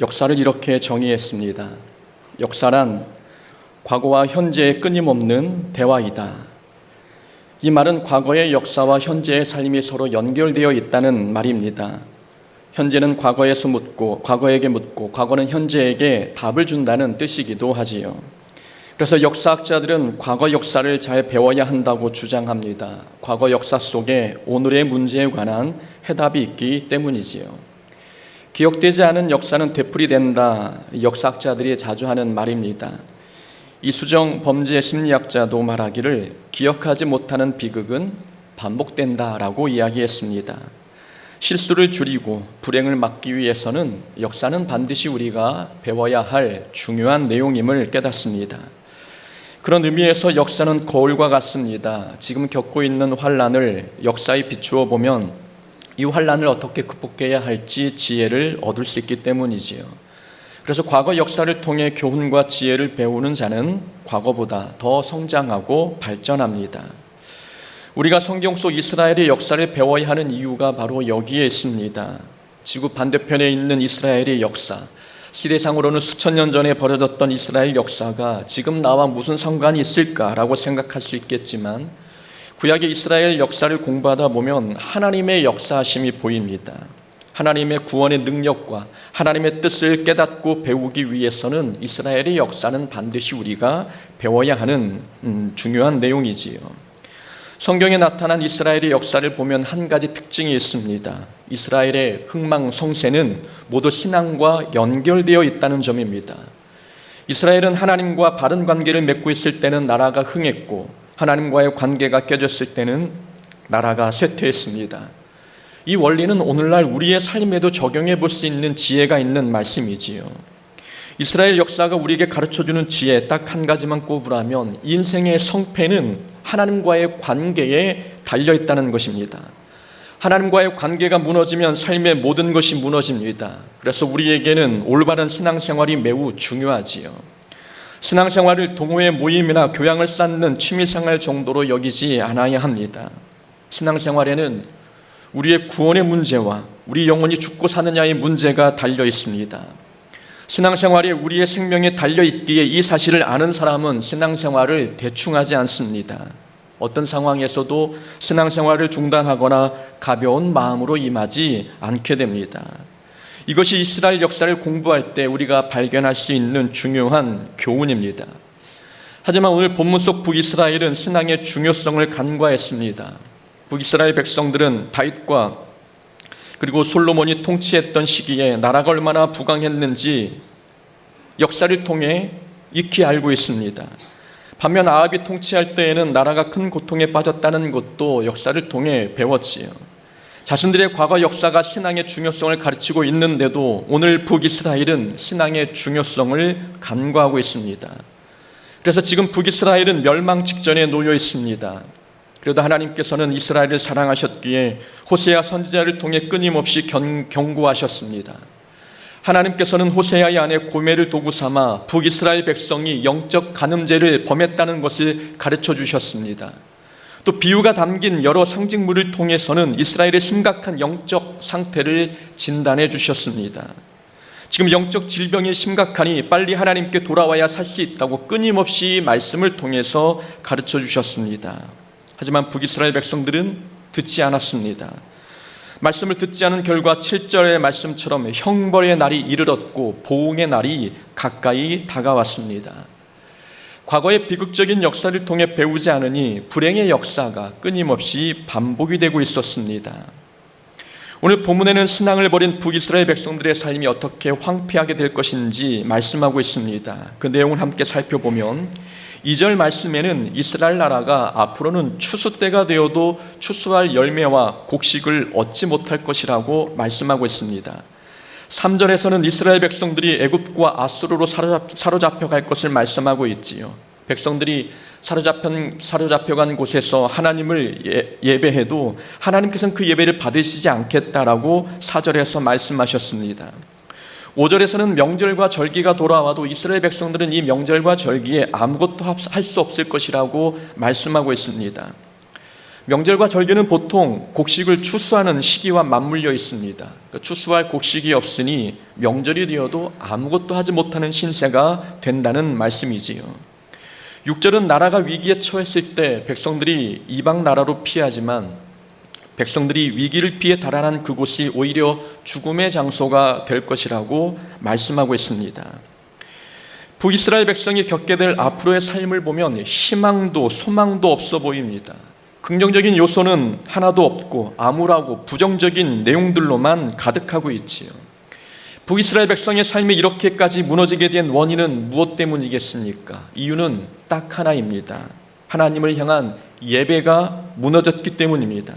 역사를 이렇게 정의했습니다. 역사란 과거와 현재의 끊임없는 대화이다. 이 말은 과거의 역사와 현재의 삶이 서로 연결되어 있다는 말입니다. 현재는 과거에서 묻고 과거에게 묻고 과거는 현재에게 답을 준다는 뜻이기도 하지요. 그래서 역사학자들은 과거 역사를 잘 배워야 한다고 주장합니다. 과거 역사 속에 오늘의 문제에 관한 해답이 있기 때문이지요. 기억되지 않은 역사는 되풀이된다. 역사학자들이 자주 하는 말입니다. 이수정 범죄 심리학자도 말하기를 기억하지 못하는 비극은 반복된다라고 이야기했습니다. 실수를 줄이고 불행을 막기 위해서는 역사는 반드시 우리가 배워야 할 중요한 내용임을 깨닫습니다. 그런 의미에서 역사는 거울과 같습니다. 지금 겪고 있는 환란을 역사에 비추어 보면 이 환란을 어떻게 극복해야 할지 지혜를 얻을 수 있기 때문이지요. 그래서 과거 역사를 통해 교훈과 지혜를 배우는 자는 과거보다 더 성장하고 발전합니다. 우리가 성경 속 이스라엘의 역사를 배워야 하는 이유가 바로 여기에 있습니다. 지구 반대편에 있는 이스라엘의 역사, 시대상으로는 수천 년 전에 벌어졌던 이스라엘 역사가 지금 나와 무슨 상관이 있을까라고 생각할 수 있겠지만 구약의 이스라엘 역사를 공부하다 보면 하나님의 역사하심이 보입니다. 하나님의 구원의 능력과 하나님의 뜻을 깨닫고 배우기 위해서는 이스라엘의 역사는 반드시 우리가 배워야 하는 음, 중요한 내용이지요. 성경에 나타난 이스라엘의 역사를 보면 한 가지 특징이 있습니다. 이스라엘의 흥망성쇠는 모두 신앙과 연결되어 있다는 점입니다. 이스라엘은 하나님과 바른 관계를 맺고 있을 때는 나라가 흥했고 하나님과의 관계가 깨졌을 때는 나라가 쇠퇴했습니다. 이 원리는 오늘날 우리의 삶에도 적용해 볼 수 있는 지혜가 있는 말씀이지요. 이스라엘 역사가 우리에게 가르쳐 주는 지혜 딱 한 가지만 꼽으라면 인생의 성패는 하나님과의 관계에 달려 있다는 것입니다. 하나님과의 관계가 무너지면 삶의 모든 것이 무너집니다. 그래서 우리에게는 올바른 신앙생활이 매우 중요하지요. 신앙생활을 동호회 모임이나 교양을 쌓는 취미생활 정도로 여기지 않아야 합니다. 신앙생활에는 우리의 구원의 문제와 우리 영혼이 죽고 사느냐의 문제가 달려 있습니다. 신앙생활이 우리의 생명에 달려 있기에 이 사실을 아는 사람은 신앙생활을 대충 하지 않습니다. 어떤 상황에서도 신앙생활을 중단하거나 가벼운 마음으로 임하지 않게 됩니다. 이것이 이스라엘 역사를 공부할 때 우리가 발견할 수 있는 중요한 교훈입니다. 하지만 오늘 본문 속 북이스라엘은 신앙의 중요성을 간과했습니다. 북이스라엘 백성들은 다윗과 그리고 솔로몬이 통치했던 시기에 나라가 얼마나 부강했는지 역사를 통해 익히 알고 있습니다. 반면 아합이 통치할 때에는 나라가 큰 고통에 빠졌다는 것도 역사를 통해 배웠지요. 자신들의 과거 역사가 신앙의 중요성을 가르치고 있는데도 오늘 북이스라엘은 신앙의 중요성을 간과하고 있습니다. 그래서 지금 북이스라엘은 멸망 직전에 놓여 있습니다. 그래도 하나님께서는 이스라엘을 사랑하셨기에 호세아 선지자를 통해 끊임없이 경, 경고하셨습니다. 하나님께서는 호세아의 아내 고멜을 도구 삼아 북이스라엘 백성이 영적 간음죄를 범했다는 것을 가르쳐 주셨습니다. 또 비유가 담긴 여러 상징물을 통해서는 이스라엘의 심각한 영적 상태를 진단해 주셨습니다. 지금 영적 질병이 심각하니 빨리 하나님께 돌아와야 살 수 있다고 끊임없이 말씀을 통해서 가르쳐 주셨습니다. 하지만 북이스라엘 백성들은 듣지 않았습니다. 말씀을 듣지 않은 결과 7절의 말씀처럼 형벌의 날이 이르렀고 보응의 날이 가까이 다가왔습니다. 과거의 비극적인 역사를 통해 배우지 않으니 불행의 역사가 끊임없이 반복이 되고 있었습니다. 오늘 본문에는 신앙을 버린 북이스라엘 백성들의 삶이 어떻게 황폐하게 될 것인지 말씀하고 있습니다. 그 내용을 함께 살펴보면 2절 말씀에는 이스라엘 나라가 앞으로는 추수 때가 되어도 추수할 열매와 곡식을 얻지 못할 것이라고 말씀하고 있습니다. 3절에서는 이스라엘 백성들이 애굽과 아수르로 사로잡혀 갈 것을 말씀하고 있지요. 백성들이 사로잡혀, 사로잡혀간 곳에서 하나님을 예, 배해도 하나님께서는 그 예배를 받으시지 않겠다라고 4절에서 말씀하셨습니다. 5절에서는 명절과 절기가 돌아와도 이스라엘 백성들은 이 명절과 절기에 아무것도 할 수 없을 것이라고 말씀하고 있습니다. 명절과 절기는 보통 곡식을 추수하는 시기와 맞물려 있습니다. 그러니까 추수할 곡식이 없으니 명절이 되어도 아무것도 하지 못하는 신세가 된다는 말씀이지요. 6절은 나라가 위기에 처했을 때 백성들이 이방 나라로 피하지만 백성들이 위기를 피해 달아난 그곳이 오히려 죽음의 장소가 될 것이라고 말씀하고 있습니다. 북이스라엘 백성이 겪게 될 앞으로의 삶을 보면 희망도 소망도 없어 보입니다. 긍정적인 요소는 하나도 없고 암울하고 부정적인 내용들로만 가득하고 있지요. 북이스라엘 백성의 삶이 이렇게까지 무너지게 된 원인은 무엇 때문이겠습니까? 이유는 딱 하나입니다. 하나님을 향한 예배가 무너졌기 때문입니다.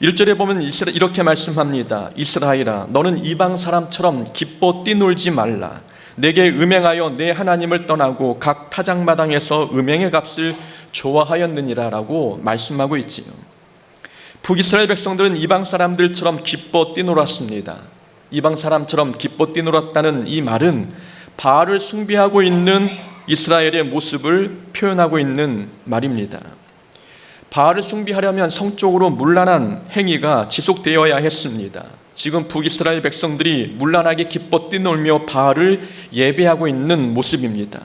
1절에 보면 이렇게 말씀합니다. 이스라엘아, 너는 이방 사람처럼 기뻐 뛰놀지 말라. 내게 음행하여 내 하나님을 떠나고 각 타작마당에서 음행의 값을 좋아하였느니라라고 말씀하고 있지요. 북이스라엘 백성들은 이방 사람들처럼 기뻐 뛰놀았습니다. 이방 사람처럼 기뻐 뛰놀았다는 이 말은 바알을 숭배하고 있는 이스라엘의 모습을 표현하고 있는 말입니다. 바알을 숭배하려면 성적으로 문란한 행위가 지속되어야 했습니다. 지금 북이스라엘 백성들이 문란하게 기뻐 뛰놀며 바알을 예배하고 있는 모습입니다.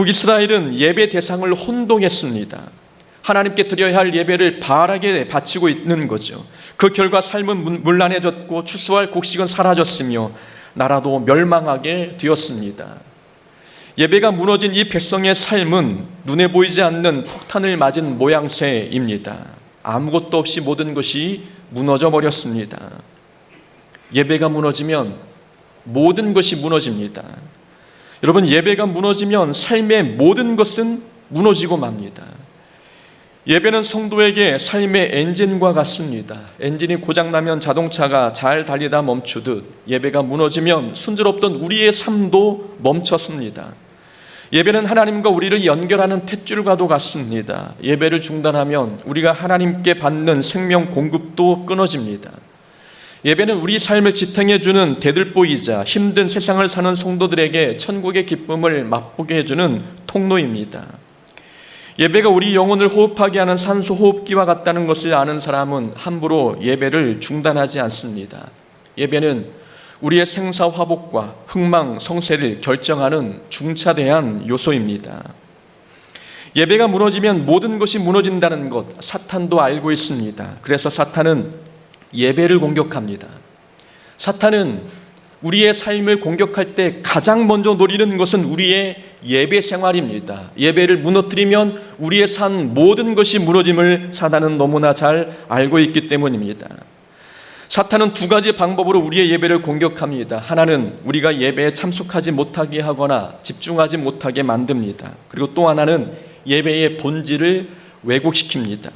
북이스라엘은 예배 대상을 혼동했습니다. 하나님께 드려야 할 예배를 바알에게 바치고 있는 거죠. 그 결과 삶은 문- 문란해졌고 추수할 곡식은 사라졌으며 나라도 멸망하게 되었습니다. 예배가 무너진 이 백성의 삶은 눈에 보이지 않는 폭탄을 맞은 모양새입니다. 아무것도 없이 모든 것이 무너져 버렸습니다. 예배가 무너지면 모든 것이 무너집니다. 여러분, 예배가 무너지면 삶의 모든 것은 무너지고 맙니다. 예배는 성도에게 삶의 엔진과 같습니다. 엔진이 고장나면 자동차가 잘 달리다 멈추듯 예배가 무너지면 순조롭던 우리의 삶도 멈췄습니다. 예배는 하나님과 우리를 연결하는 탯줄과도 같습니다. 예배를 중단하면 우리가 하나님께 받는 생명 공급도 끊어집니다. 예배는 우리 삶을 지탱해주는 대들보이자 힘든 세상을 사는 성도들에게 천국의 기쁨을 맛보게 해주는 통로입니다. 예배가 우리 영혼을 호흡하게 하는 산소 호흡기와 같다는 것을 아는 사람은 함부로 예배를 중단하지 않습니다. 예배는 우리의 생사 화복과 흥망 성쇠를 결정하는 중차대한 요소입니다. 예배가 무너지면 모든 것이 무너진다는 것 사탄도 알고 있습니다. 그래서 사탄은 예배를 공격합니다. 사탄은 우리의 삶을 공격할 때 가장 먼저 노리는 것은 우리의 예배 생활입니다. 예배를 무너뜨리면 우리의 산 모든 것이 무너짐을 사단은 너무나 잘 알고 있기 때문입니다. 사탄은 두 가지 방법으로 우리의 예배를 공격합니다. 하나는 우리가 예배에 참석하지 못하게 하거나 집중하지 못하게 만듭니다. 그리고 또 하나는 예배의 본질을 왜곡시킵니다.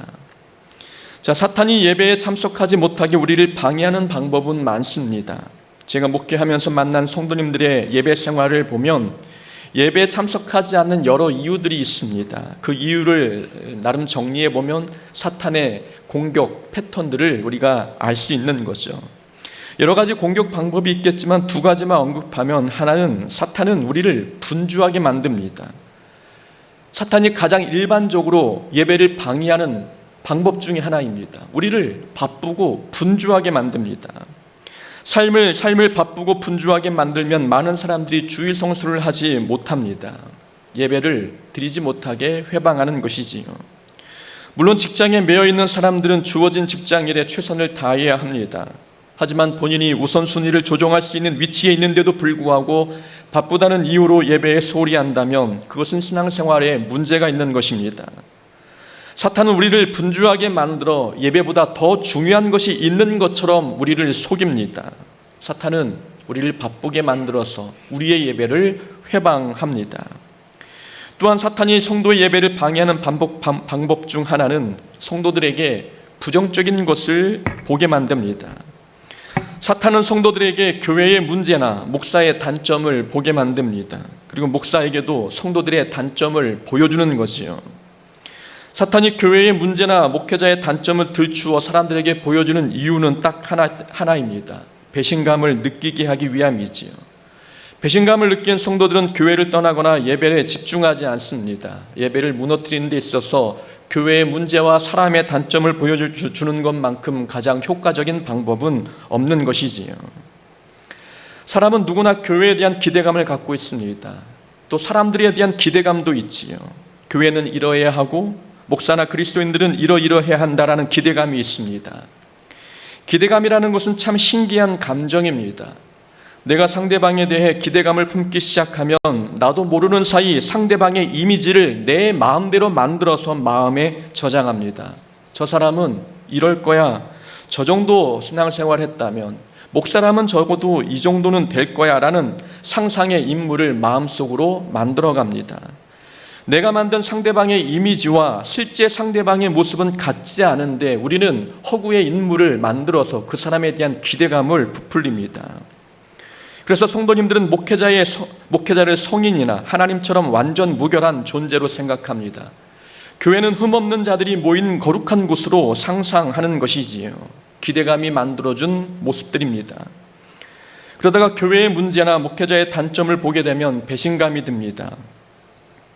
자, 사탄이 예배에 참석하지 못하게 우리를 방해하는 방법은 많습니다. 제가 목회하면서 만난 성도님들의 예배 생활을 보면 예배에 참석하지 않는 여러 이유들이 있습니다. 그 이유를 나름 정리해 보면 사탄의 공격 패턴들을 우리가 알 수 있는 거죠. 여러 가지 공격 방법이 있겠지만 두 가지만 언급하면 하나는 사탄은 우리를 분주하게 만듭니다. 사탄이 가장 일반적으로 예배를 방해하는 방법 중에 하나입니다. 우리를 바쁘고 분주하게 만듭니다. 삶을 삶을 바쁘고 분주하게 만들면 많은 사람들이 주일 성수를 하지 못합니다. 예배를 드리지 못하게 회방하는 것이지요. 물론 직장에 매여 있는 사람들은 주어진 직장 일에 최선을 다해야 합니다. 하지만 본인이 우선순위를 조정할 수 있는 위치에 있는데도 불구하고 바쁘다는 이유로 예배에 소홀히 한다면 그것은 신앙생활에 문제가 있는 것입니다. 사탄은 우리를 분주하게 만들어 예배보다 더 중요한 것이 있는 것처럼 우리를 속입니다. 사탄은 우리를 바쁘게 만들어서 우리의 예배를 회방합니다. 또한 사탄이 성도의 예배를 방해하는 방, 방법 중 하나는 성도들에게 부정적인 것을 보게 만듭니다. 사탄은 성도들에게 교회의 문제나 목사의 단점을 보게 만듭니다. 그리고 목사에게도 성도들의 단점을 보여주는 것이요. 사탄이 교회의 문제나 목회자의 단점을 들추어 사람들에게 보여주는 이유는 딱 하나, 하나입니다. 배신감을 느끼게 하기 위함이지요. 배신감을 느낀 성도들은 교회를 떠나거나 예배에 집중하지 않습니다. 예배를 무너뜨리는 데 있어서 교회의 문제와 사람의 단점을 보여주는 것만큼 가장 효과적인 방법은 없는 것이지요. 사람은 누구나 교회에 대한 기대감을 갖고 있습니다. 또 사람들에 대한 기대감도 있지요. 교회는 이러해야 하고 목사나 그리스도인들은 이러이러해야 한다라는 기대감이 있습니다. 기대감이라는 것은 참 신기한 감정입니다. 내가 상대방에 대해 기대감을 품기 시작하면 나도 모르는 사이 상대방의 이미지를 내 마음대로 만들어서 마음에 저장합니다. 저 사람은 이럴 거야. 저 정도 신앙생활 했다면 목사람은 적어도 이 정도는 될 거야 라는 상상의 인물을 마음속으로 만들어 갑니다. 내가 만든 상대방의 이미지와 실제 상대방의 모습은 같지 않은데 우리는 허구의 인물을 만들어서 그 사람에 대한 기대감을 부풀립니다. 그래서 성도님들은 목회자의 목회자를 성인이나 하나님처럼 완전 무결한 존재로 생각합니다. 교회는 흠없는 자들이 모인 거룩한 곳으로 상상하는 것이지요. 기대감이 만들어준 모습들입니다. 그러다가 교회의 문제나 목회자의 단점을 보게 되면 배신감이 듭니다.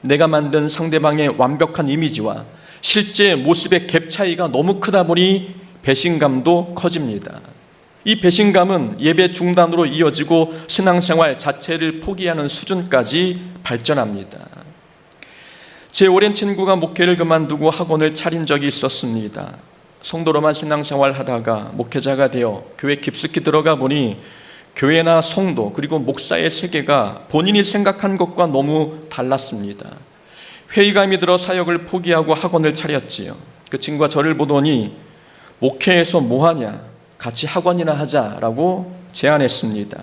내가 만든 상대방의 완벽한 이미지와 실제 모습의 갭 차이가 너무 크다 보니 배신감도 커집니다. 이 배신감은 예배 중단으로 이어지고 신앙생활 자체를 포기하는 수준까지 발전합니다. 제 오랜 친구가 목회를 그만두고 학원을 차린 적이 있었습니다. 성도로만 신앙생활 하다가 목회자가 되어 교회 깊숙이 들어가 보니 교회나 성도 그리고 목사의 세계가 본인이 생각한 것과 너무 달랐습니다. 회의감이 들어 사역을 포기하고 학원을 차렸지요. 그 친구가 저를 보더니 목회에서 뭐 하냐? 같이 학원이나 하자라고 제안했습니다.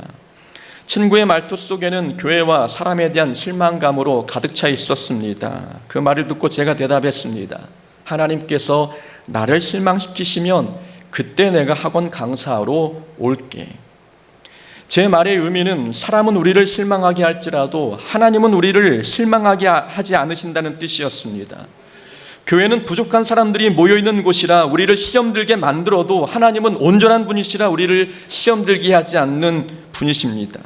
친구의 말투 속에는 교회와 사람에 대한 실망감으로 가득 차 있었습니다. 그 말을 듣고 제가 대답했습니다. 하나님께서 나를 실망시키시면 그때 내가 학원 강사로 올게. 제 말의 의미는 사람은 우리를 실망하게 할지라도 하나님은 우리를 실망하게 하지 않으신다는 뜻이었습니다. 교회는 부족한 사람들이 모여 있는 곳이라 우리를 시험 들게 만들어도 하나님은 온전한 분이시라 우리를 시험 들게 하지 않는 분이십니다.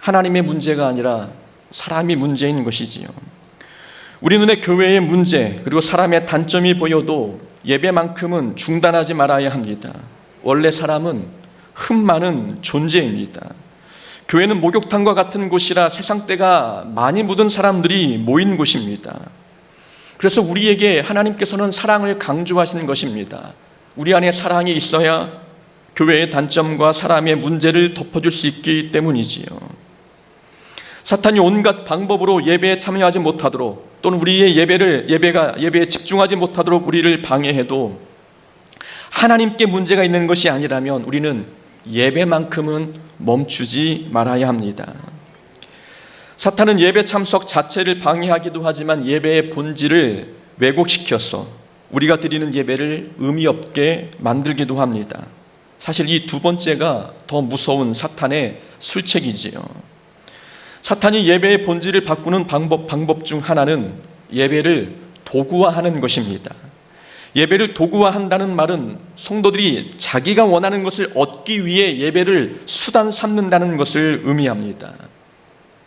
하나님의 문제가 아니라 사람이 문제인 것이지요. 우리 눈에 교회의 문제 그리고 사람의 단점이 보여도 예배만큼은 중단하지 말아야 합니다. 원래 사람은 흠 많은 존재입니다. 교회는 목욕탕과 같은 곳이라 세상 때가 많이 묻은 사람들이 모인 곳입니다. 그래서 우리에게 하나님께서는 사랑을 강조하시는 것입니다. 우리 안에 사랑이 있어야 교회의 단점과 사람의 문제를 덮어줄 수 있기 때문이지요. 사탄이 온갖 방법으로 예배에 참여하지 못하도록 또는 우리의 예배를 예배가 예배에 집중하지 못하도록 우리를 방해해도 하나님께 문제가 있는 것이 아니라면 우리는 예배만큼은 멈추지 말아야 합니다. 사탄은 예배 참석 자체를 방해하기도 하지만 예배의 본질을 왜곡시켜서 우리가 드리는 예배를 의미 없게 만들기도 합니다. 사실 이 두 번째가 더 무서운 사탄의 술책이지요. 사탄이 예배의 본질을 바꾸는 방법 방법 중 하나는 예배를 도구화하는 것입니다. 예배를 도구화한다는 말은 성도들이 자기가 원하는 것을 얻기 위해 예배를 수단 삼는다는 것을 의미합니다.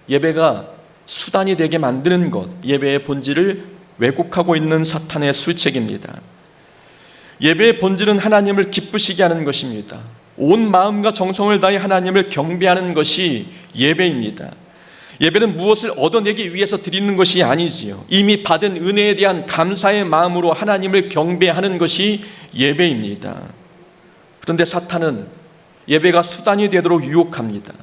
예배가 수단이 되게 만드는 것, 예배의 본질을 왜곡하고 있는 사탄의 술책입니다. 예배의 본질은 하나님을 기쁘시게 하는 것입니다. 온 마음과 정성을 다해 하나님을 경배하는 것이 예배입니다. 예배는 무엇을 얻어내기 위해서 드리는 것이 아니지요. 이미 받은 은혜에 대한 감사의 마음으로 하나님을 경배하는 것이 예배입니다. 그런데 사탄은 예배가 수단이 되도록 유혹합니다.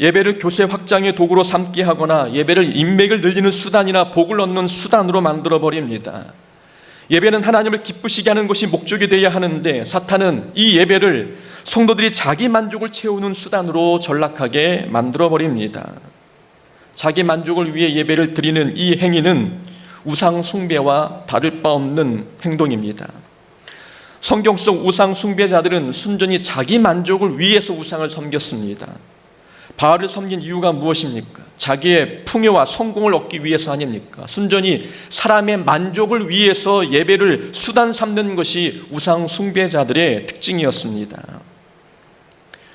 예배를 교세 확장의 도구로 삼게 하거나 예배를 인맥을 늘리는 수단이나 복을 얻는 수단으로 만들어 버립니다. 예배는 하나님을 기쁘시게 하는 것이 목적이 되어야 하는데 사탄은 이 예배를 성도들이 자기 만족을 채우는 수단으로 전락하게 만들어 버립니다. 자기 만족을 위해 예배를 드리는 이 행위는 우상 숭배와 다를 바 없는 행동입니다. 성경 속 우상 숭배자들은 순전히 자기 만족을 위해서 우상을 섬겼습니다. 바알을 섬긴 이유가 무엇입니까? 자기의 풍요와 성공을 얻기 위해서 아닙니까? 순전히 사람의 만족을 위해서 예배를 수단 삼는 것이 우상 숭배자들의 특징이었습니다.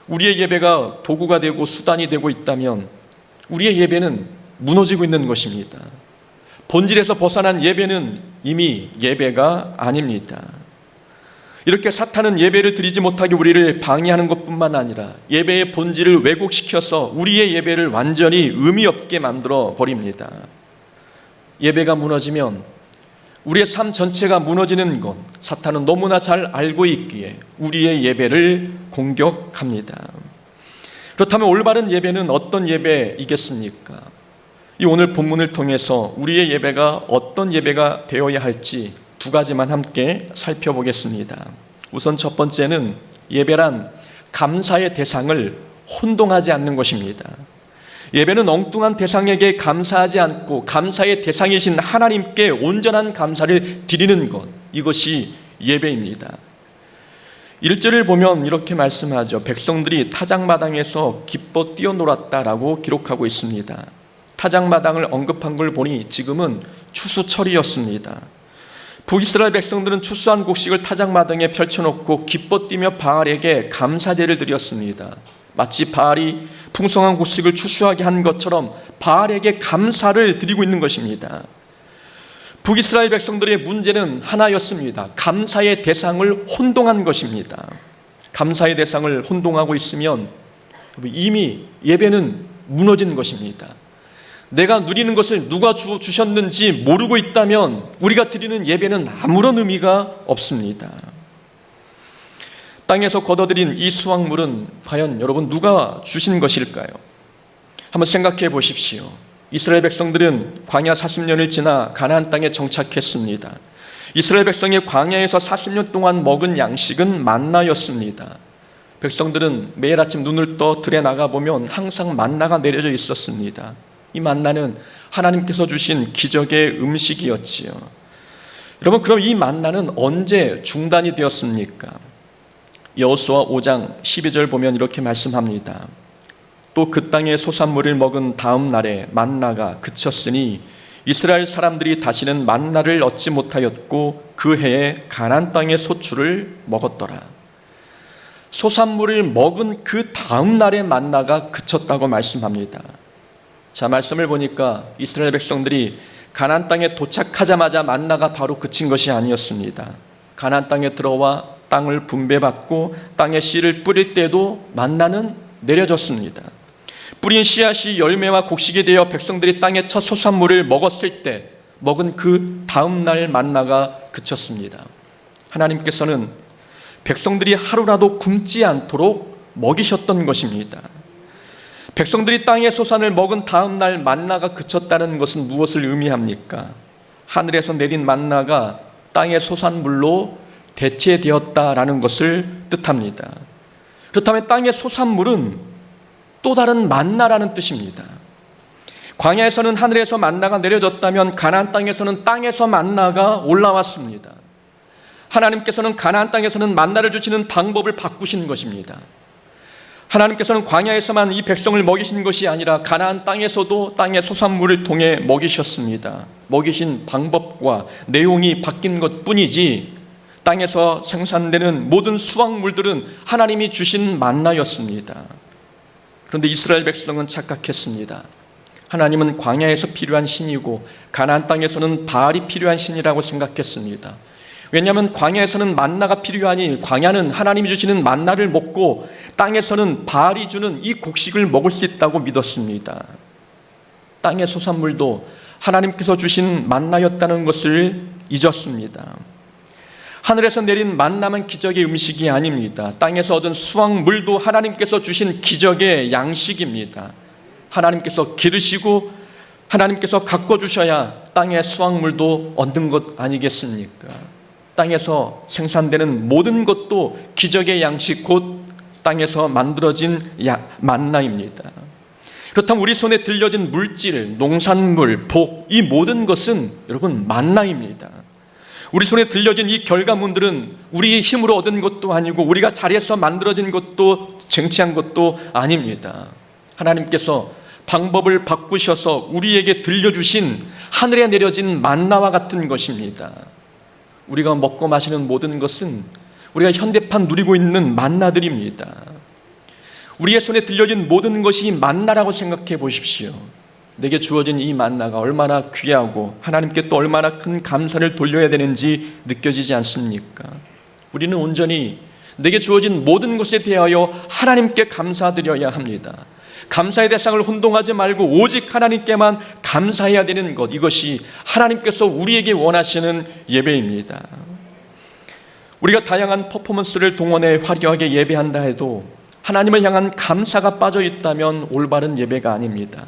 우리의 예배가 도구가 되고 수단이 되고 있다면 우리의 예배는 무너지고 있는 것입니다. 본질에서 벗어난 예배는 이미 예배가 아닙니다. 이렇게 사탄은 예배를 드리지 못하게 우리를 방해하는 것뿐만 아니라 예배의 본질을 왜곡시켜서 우리의 예배를 완전히 의미 없게 만들어 버립니다. 예배가 무너지면 우리의 삶 전체가 무너지는 것 사탄은 너무나 잘 알고 있기에 우리의 예배를 공격합니다. 그렇다면 올바른 예배는 어떤 예배이겠습니까? 이 오늘 본문을 통해서 우리의 예배가 어떤 예배가 되어야 할지 두 가지만 함께 살펴보겠습니다. 우선 첫 번째는 예배란 감사의 대상을 혼동하지 않는 것입니다. 예배는 엉뚱한 대상에게 감사하지 않고 감사의 대상이신 하나님께 온전한 감사를 드리는 것 이것이 예배입니다. 1절을 보면 이렇게 말씀하죠. 백성들이 타작마당에서 기뻐 뛰어놀았다라고 기록하고 있습니다. 타작마당을 언급한 걸 보니 지금은 추수철이었습니다. 북이스라엘 백성들은 추수한 곡식을 타작마당에 펼쳐놓고 기뻐 뛰며 바알에게 감사제를 드렸습니다. 마치 바알이 풍성한 곡식을 추수하게 한 것처럼 바알에게 감사를 드리고 있는 것입니다. 북이스라엘 백성들의 문제는 하나였습니다. 감사의 대상을 혼동한 것입니다. 감사의 대상을 혼동하고 있으면 이미 예배는 무너진 것입니다. 내가 누리는 것을 누가 주, 주셨는지 모르고 있다면 우리가 드리는 예배는 아무런 의미가 없습니다. 땅에서 걷어들인 이 수확물은 과연 여러분 누가 주신 것일까요? 한번 생각해 보십시오. 이스라엘 백성들은 광야 40년을 지나 가나안 땅에 정착했습니다. 이스라엘 백성이 광야에서 40년 동안 먹은 양식은 만나였습니다. 백성들은 매일 아침 눈을 떠 들에 나가 보면 항상 만나가 내려져 있었습니다. 이 만나는 하나님께서 주신 기적의 음식이었지요. 여러분 그럼 이 만나는 언제 중단이 되었습니까? 여호수아 5장 12절 보면 이렇게 말씀합니다. 또 그 땅의 소산물을 먹은 다음 날에 만나가 그쳤으니 이스라엘 사람들이 다시는 만나를 얻지 못하였고 그 해에 가난 땅의 소출을 먹었더라. 소산물을 먹은 그 다음 날에 만나가 그쳤다고 말씀합니다. 자, 말씀을 보니까 이스라엘 백성들이 가난 땅에 도착하자마자 만나가 바로 그친 것이 아니었습니다. 가난 땅에 들어와 땅을 분배받고 땅에 씨를 뿌릴 때도 만나는 내려졌습니다. 뿌린 씨앗이 열매와 곡식이 되어 백성들이 땅의 첫 소산물을 먹었을 때 먹은 그 다음 날 만나가 그쳤습니다. 하나님께서는 백성들이 하루라도 굶지 않도록 먹이셨던 것입니다. 백성들이 땅의 소산을 먹은 다음 날 만나가 그쳤다는 것은 무엇을 의미합니까? 하늘에서 내린 만나가 땅의 소산물로 대체되었다라는 것을 뜻합니다. 그렇다면 땅의 소산물은 또 다른 만나라는 뜻입니다. 광야에서는 하늘에서 만나가 내려졌다면 가나안 땅에서는 땅에서 만나가 올라왔습니다. 하나님께서는 가나안 땅에서는 만나를 주시는 방법을 바꾸신 것입니다. 하나님께서는 광야에서만 이 백성을 먹이신 것이 아니라 가나안 땅에서도 땅의 소산물을 통해 먹이셨습니다. 먹이신 방법과 내용이 바뀐 것뿐이지 땅에서 생산되는 모든 수확물들은 하나님이 주신 만나였습니다. 그런데 이스라엘 백성은 착각했습니다. 하나님은 광야에서 필요한 신이고 가나안 땅에서는 바알이 필요한 신이라고 생각했습니다. 왜냐하면 광야에서는 만나가 필요하니 광야는 하나님이 주시는 만나를 먹고 땅에서는 바알이 주는 이 곡식을 먹을 수 있다고 믿었습니다. 땅의 소산물도 하나님께서 주신 만나였다는 것을 잊었습니다. 하늘에서 내린 만나만 기적의 음식이 아닙니다. 땅에서 얻은 수확물도 하나님께서 주신 기적의 양식입니다. 하나님께서 기르시고 하나님께서 가꿔 주셔야 땅의 수확물도 얻는 것 아니겠습니까? 땅에서 생산되는 모든 것도 기적의 양식 곧 땅에서 만들어진 만나입니다. 그렇다면 우리 손에 들려진 물질, 농산물, 복, 이 모든 것은 여러분 만나입니다. 우리 손에 들려진 이 결과물들은 우리의 힘으로 얻은 것도 아니고 우리가 잘해서 만들어진 것도 쟁취한 것도 아닙니다. 하나님께서 방법을 바꾸셔서 우리에게 들려주신 하늘에 내려진 만나와 같은 것입니다. 우리가 먹고 마시는 모든 것은 우리가 현대판 누리고 있는 만나들입니다. 우리의 손에 들려진 모든 것이 만나라고 생각해 보십시오. 내게 주어진 이 만나가 얼마나 귀하고 하나님께 또 얼마나 큰 감사를 돌려야 되는지 느껴지지 않습니까? 우리는 온전히 내게 주어진 모든 것에 대하여 하나님께 감사드려야 합니다. 감사의 대상을 혼동하지 말고 오직 하나님께만 감사해야 되는 것 이것이 하나님께서 우리에게 원하시는 예배입니다. 우리가 다양한 퍼포먼스를 동원해 화려하게 예배한다 해도 하나님을 향한 감사가 빠져 있다면 올바른 예배가 아닙니다.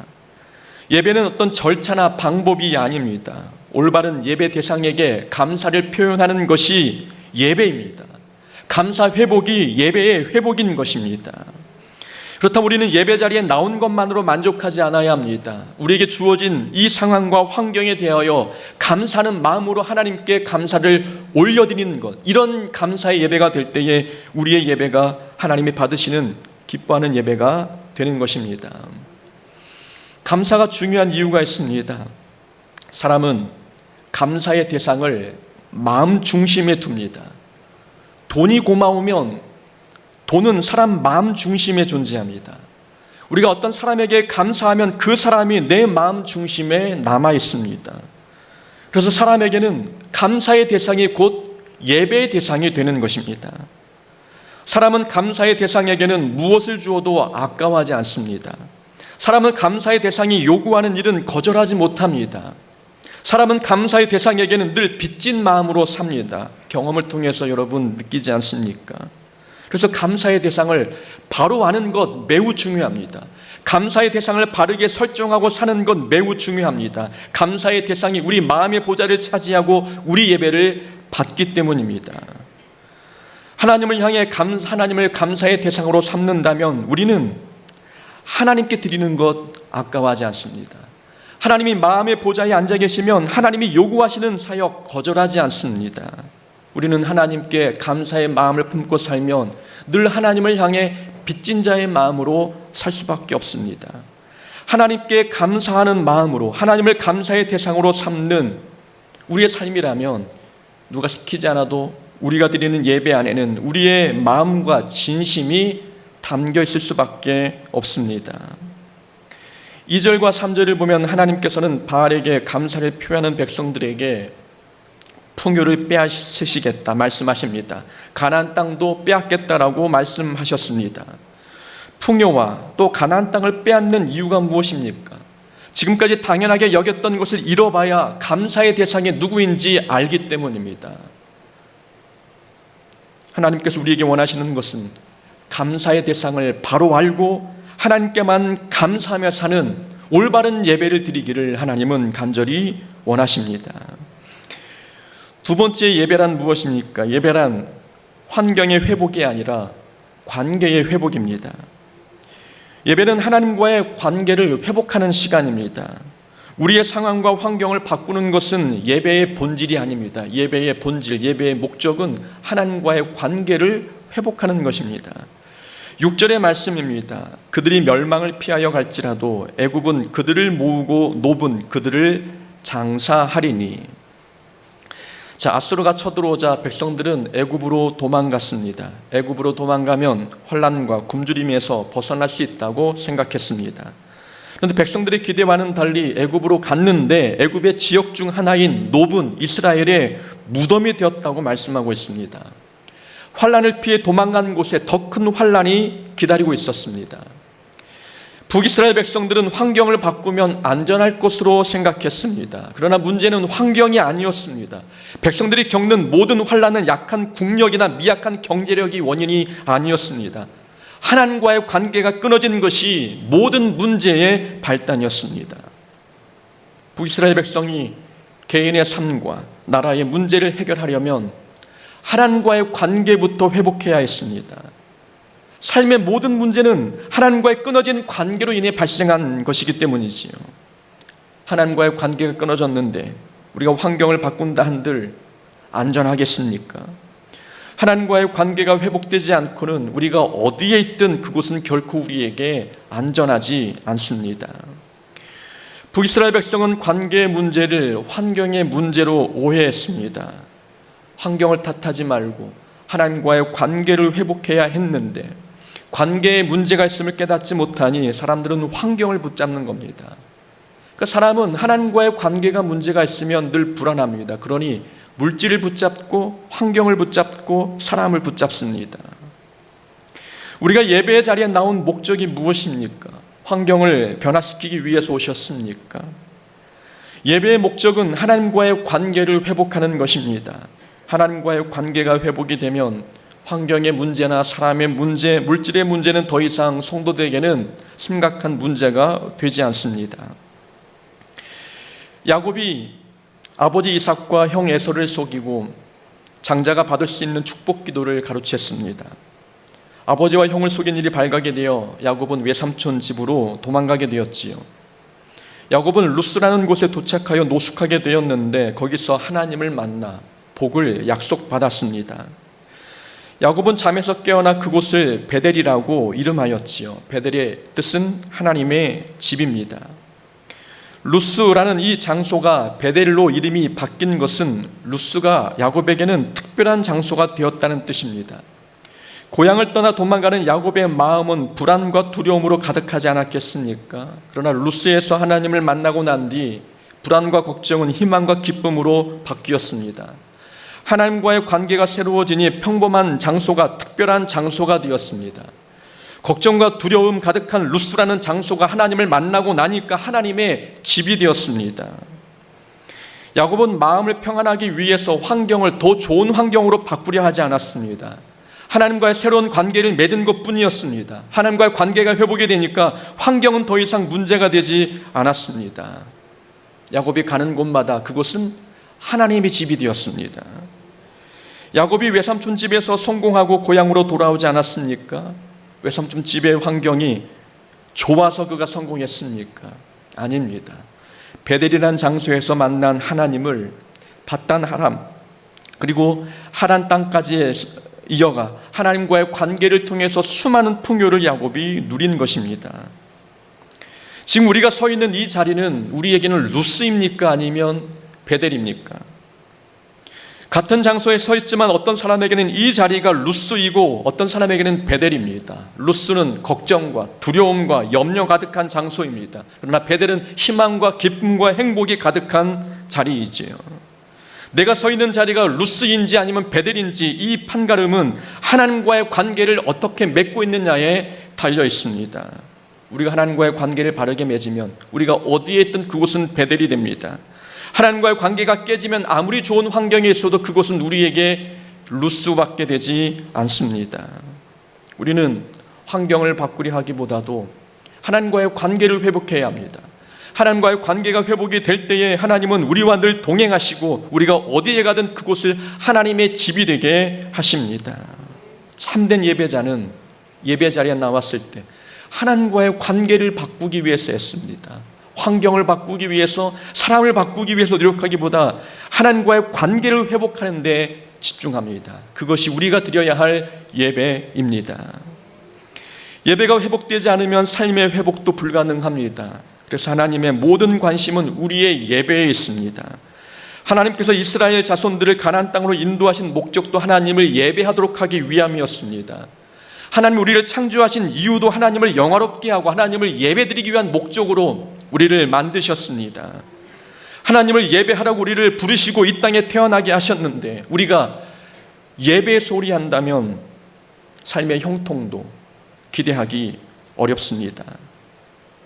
예배는 어떤 절차나 방법이 아닙니다. 올바른 예배 대상에게 감사를 표현하는 것이 예배입니다. 감사 회복이 예배의 회복인 것입니다. 그렇다면 우리는 예배 자리에 나온 것만으로 만족하지 않아야 합니다. 우리에게 주어진 이 상황과 환경에 대하여 감사하는 마음으로 하나님께 감사를 올려드리는 것. 이런 감사의 예배가 될 때에 우리의 예배가 하나님이 받으시는 기뻐하는 예배가 되는 것입니다. 감사가 중요한 이유가 있습니다. 사람은 감사의 대상을 마음 중심에 둡니다. 돈이 고마우면 돈은 사람 마음 중심에 존재합니다. 우리가 어떤 사람에게 감사하면 그 사람이 내 마음 중심에 남아 있습니다. 그래서 사람에게는 감사의 대상이 곧 예배의 대상이 되는 것입니다. 사람은 감사의 대상에게는 무엇을 주어도 아까워하지 않습니다. 사람은 감사의 대상이 요구하는 일은 거절하지 못합니다. 사람은 감사의 대상에게는 늘 빚진 마음으로 삽니다. 경험을 통해서 여러분 느끼지 않습니까? 그래서 감사의 대상을 바로 아는 것 매우 중요합니다. 감사의 대상을 바르게 설정하고 사는 것 매우 중요합니다. 감사의 대상이 우리 마음의 보좌를 차지하고 우리 예배를 받기 때문입니다. 하나님을 향해 감, 하나님을 감사의 대상으로 삼는다면 우리는 하나님께 드리는 것 아까워하지 않습니다. 하나님이 마음의 보좌에 앉아 계시면 하나님이 요구하시는 사역 거절하지 않습니다. 우리는 하나님께 감사의 마음을 품고 살면 늘 하나님을 향해 빚진 자의 마음으로 살 수밖에 없습니다. 하나님께 감사하는 마음으로 하나님을 감사의 대상으로 삼는 우리의 삶이라면 누가 시키지 않아도 우리가 드리는 예배 안에는 우리의 마음과 진심이 담겨 있을 수밖에 없습니다. 2절과 3절을 보면 하나님께서는 바알에게 감사를 표하는 백성들에게 풍요를 빼앗으시겠다 말씀하십니다. 가나안 땅도 빼앗겠다라고 말씀하셨습니다. 풍요와 또 가나안 땅을 빼앗는 이유가 무엇입니까? 지금까지 당연하게 여겼던 것을 잃어봐야 감사의 대상이 누구인지 알기 때문입니다. 하나님께서 우리에게 원하시는 것은 감사의 대상을 바로 알고 하나님께만 감사하며 사는 올바른 예배를 드리기를 하나님은 간절히 원하십니다. 두 번째 예배란 무엇입니까? 예배란 환경의 회복이 아니라 관계의 회복입니다. 예배는 하나님과의 관계를 회복하는 시간입니다. 우리의 상황과 환경을 바꾸는 것은 예배의 본질이 아닙니다. 예배의 본질, 예배의 목적은 하나님과의 관계를 회복하는 것입니다. 6절의 말씀입니다. 그들이 멸망을 피하여 갈지라도 애굽은 그들을 모으고 노분 그들을 장사하리니 자, 아수르가 쳐들어오자 백성들은 애굽으로 도망갔습니다. 애굽으로 도망가면 환란과 굶주림에서 벗어날 수 있다고 생각했습니다. 그런데 백성들의 기대와는 달리 애굽으로 갔는데 애굽의 지역 중 하나인 노분 이스라엘의 무덤이 되었다고 말씀하고 있습니다. 환란을 피해 도망간 곳에 더 큰 환란이 기다리고 있었습니다. 북이스라엘 백성들은 환경을 바꾸면 안전할 것으로 생각했습니다. 그러나 문제는 환경이 아니었습니다. 백성들이 겪는 모든 환란은 약한 국력이나 미약한 경제력이 원인이 아니었습니다. 하나님과의 관계가 끊어진 것이 모든 문제의 발단이었습니다. 북이스라엘 백성이 개인의 삶과 나라의 문제를 해결하려면 하나님과의 관계부터 회복해야 했습니다. 삶의 모든 문제는 하나님과의 끊어진 관계로 인해 발생한 것이기 때문이지요. 하나님과의 관계가 끊어졌는데 우리가 환경을 바꾼다 한들 안전하겠습니까? 하나님과의 관계가 회복되지 않고는 우리가 어디에 있든 그곳은 결코 우리에게 안전하지 않습니다. 북이스라엘 백성은 관계의 문제를 환경의 문제로 오해했습니다. 환경을 탓하지 말고 하나님과의 관계를 회복해야 했는데 관계에 문제가 있음을 깨닫지 못하니 사람들은 환경을 붙잡는 겁니다. 그 사람은 하나님과의 관계가 문제가 있으면 늘 불안합니다. 그러니 물질을 붙잡고 환경을 붙잡고 사람을 붙잡습니다. 우리가 예배의 자리에 나온 목적이 무엇입니까? 환경을 변화시키기 위해서 오셨습니까? 예배의 목적은 하나님과의 관계를 회복하는 것입니다. 하나님과의 관계가 회복이 되면 환경의 문제나 사람의 문제, 물질의 문제는 더 이상 성도들에게는 심각한 문제가 되지 않습니다. 야곱이 아버지 이삭과 형 에서를 속이고 장자가 받을 수 있는 축복 기도를 가르쳤습니다. 아버지와 형을 속인 일이 발각이 되어 야곱은 외삼촌 집으로 도망가게 되었지요. 야곱은 루스라는 곳에 도착하여 노숙하게 되었는데 거기서 하나님을 만나 복을 약속받았습니다. 야곱은 잠에서 깨어나 그곳을 베델이라고 이름하였지요. 베델의 뜻은 하나님의 집입니다. 루스라는 이 장소가 베델로 이름이 바뀐 것은 루스가 야곱에게는 특별한 장소가 되었다는 뜻입니다. 고향을 떠나 도망가는 야곱의 마음은 불안과 두려움으로 가득하지 않았겠습니까? 그러나 루스에서 하나님을 만나고 난 뒤 불안과 걱정은 희망과 기쁨으로 바뀌었습니다. 하나님과의 관계가 새로워지니 평범한 장소가 특별한 장소가 되었습니다. 걱정과 두려움 가득한 루스라는 장소가 하나님을 만나고 나니까 하나님의 집이 되었습니다. 야곱은 마음을 평안하기 위해서 환경을 더 좋은 환경으로 바꾸려 하지 않았습니다. 하나님과의 새로운 관계를 맺은 것 뿐이었습니다. 하나님과의 관계가 회복이 되니까 환경은 더 이상 문제가 되지 않았습니다. 야곱이 가는 곳마다 그곳은 하나님의 집이 되었습니다. 야곱이 외삼촌 집에서 성공하고 고향으로 돌아오지 않았습니까? 외삼촌 집의 환경이 좋아서 그가 성공했습니까? 아닙니다. 베델이라는 장소에서 만난 하나님을 바단 하람 그리고 하란 땅까지 이어가 하나님과의 관계를 통해서 수많은 풍요를 야곱이 누린 것입니다. 지금 우리가 서 있는 이 자리는 우리에게는 루스입니까 아니면 베델입니까? 같은 장소에 서 있지만 어떤 사람에게는 이 자리가 루스이고 어떤 사람에게는 베델입니다. 루스는 걱정과 두려움과 염려 가득한 장소입니다. 그러나 베델은 희망과 기쁨과 행복이 가득한 자리이지요. 내가 서 있는 자리가 루스인지 아니면 베델인지 이 판가름은 하나님과의 관계를 어떻게 맺고 있느냐에 달려 있습니다. 우리가 하나님과의 관계를 바르게 맺으면 우리가 어디에 있든 그곳은 베델이 됩니다. 하나님과의 관계가 깨지면 아무리 좋은 환경에 있어도 그곳은 우리에게 루스밖에 되지 않습니다. 우리는 환경을 바꾸려 하기보다도 하나님과의 관계를 회복해야 합니다. 하나님과의 관계가 회복이 될 때에 하나님은 우리와 늘 동행하시고 우리가 어디에 가든 그곳을 하나님의 집이 되게 하십니다. 참된 예배자는 예배 자리에 나왔을 때 하나님과의 관계를 바꾸기 위해서 했습니다. 환경을 바꾸기 위해서 사람을 바꾸기 위해서 노력하기보다 하나님과의 관계를 회복하는 데 집중합니다. 그것이 우리가 드려야 할 예배입니다. 예배가 회복되지 않으면 삶의 회복도 불가능합니다. 그래서 하나님의 모든 관심은 우리의 예배에 있습니다. 하나님께서 이스라엘 자손들을 가나안 땅으로 인도하신 목적도 하나님을 예배하도록 하기 위함이었습니다. 하나님 우리를 창조하신 이유도 하나님을 영화롭게 하고 하나님을 예배드리기 위한 목적으로 우리를 만드셨습니다. 하나님을 예배하라고 우리를 부르시고 이 땅에 태어나게 하셨는데 우리가 예배 소리 한다면 삶의 형통도 기대하기 어렵습니다.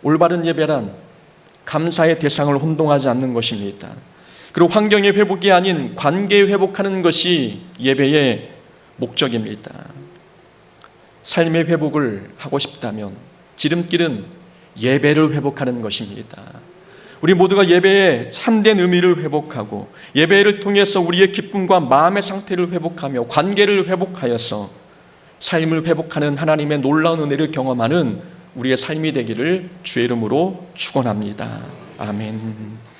올바른 예배란 감사의 대상을 혼동하지 않는 것입니다. 그리고 환경의 회복이 아닌 관계 회복하는 것이 예배의 목적입니다. 삶의 회복을 하고 싶다면 지름길은 예배를 회복하는 것입니다. 우리 모두가 예배의 참된 의미를 회복하고 예배를 통해서 우리의 기쁨과 마음의 상태를 회복하며 관계를 회복하여서 삶을 회복하는 하나님의 놀라운 은혜를 경험하는 우리의 삶이 되기를 주의 이름으로 축원합니다. 아멘.